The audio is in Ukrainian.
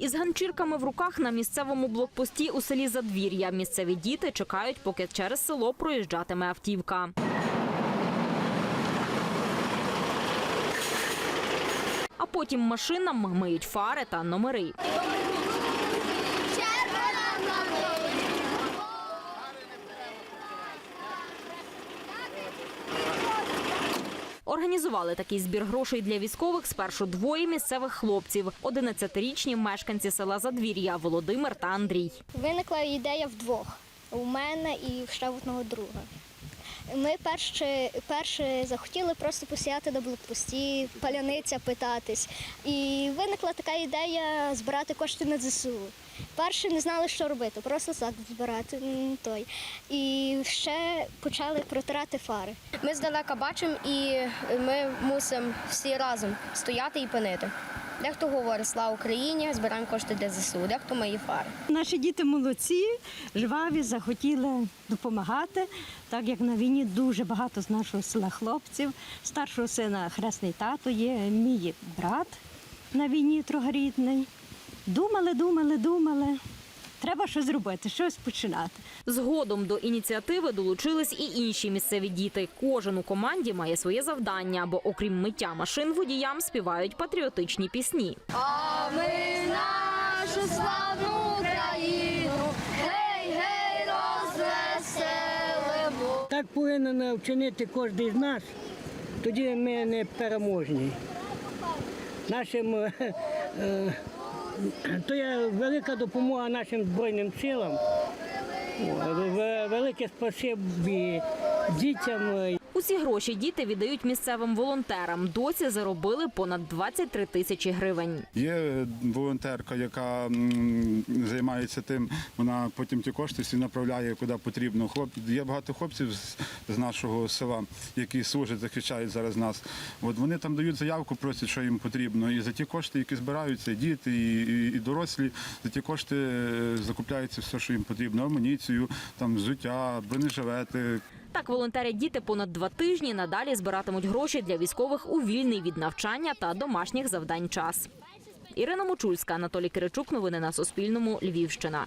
Із ганчірками в руках на місцевому блокпості у селі Задвір'я місцеві діти чекають, поки через село проїжджатиме автівка. А потім машинам миють фари та номери. Організували такий збір грошей для військових спершу двоє місцевих хлопців, 11-річні мешканці села Задвір'я Володимир та Андрій. Виникла ідея вдвох у мене і ще одного друга. Ми перше, перше захотіли просто посіяти на блокпості, паляниця питатись. І виникла така ідея збирати кошти на ЗСУ. Перше не знали, що робити, просто так збирати той. І ще почали протирати фари. Ми здалека бачимо і ми мусимо всі разом стояти і пинити. Дехто говорить слава Україні, збираємо кошти для ЗСУ, дехто мої фари. Наші діти молодці, жваві, захотіли допомагати, так як на війні дуже багато з нашого села хлопців. Старшого сина хресний тато є, мій брат на війні трогорідний. Думали, думали, думали. Треба щось зробити, щось починати. Згодом до ініціативи долучились і інші місцеві діти. Кожен у команді має своє завдання, бо окрім миття машин водіям співають патріотичні пісні. А ми нашу славну Україну, гей, гей, розвеселимо. Так повинен вчинити кожен з нас, тоді ми не переможні. Нашим, е, е, то є велика допомога нашим Збройним силам. Велике спасибі дітям. Усі гроші діти віддають місцевим волонтерам. Досі заробили понад 23 тисячі гривень. Є волонтерка, яка займається тим, вона потім ті кошти всі направляє куди потрібно. Хлоп... Є багато хлопців з, нашого села, які служать, захищають зараз нас. От вони там дають заявку, просять, що їм потрібно. І за ті кошти, які збираються, і діти, і, і, і дорослі, за ті кошти е, закупляється все, що їм потрібно: амуніцію, там взуття, бронежилети, Так волонтерять діти понад два тижні. Надалі збиратимуть гроші для військових у вільний від навчання та домашніх завдань час. Ірина Мочульська, Анатолій Киричук. Новини на Суспільному. Львівщина.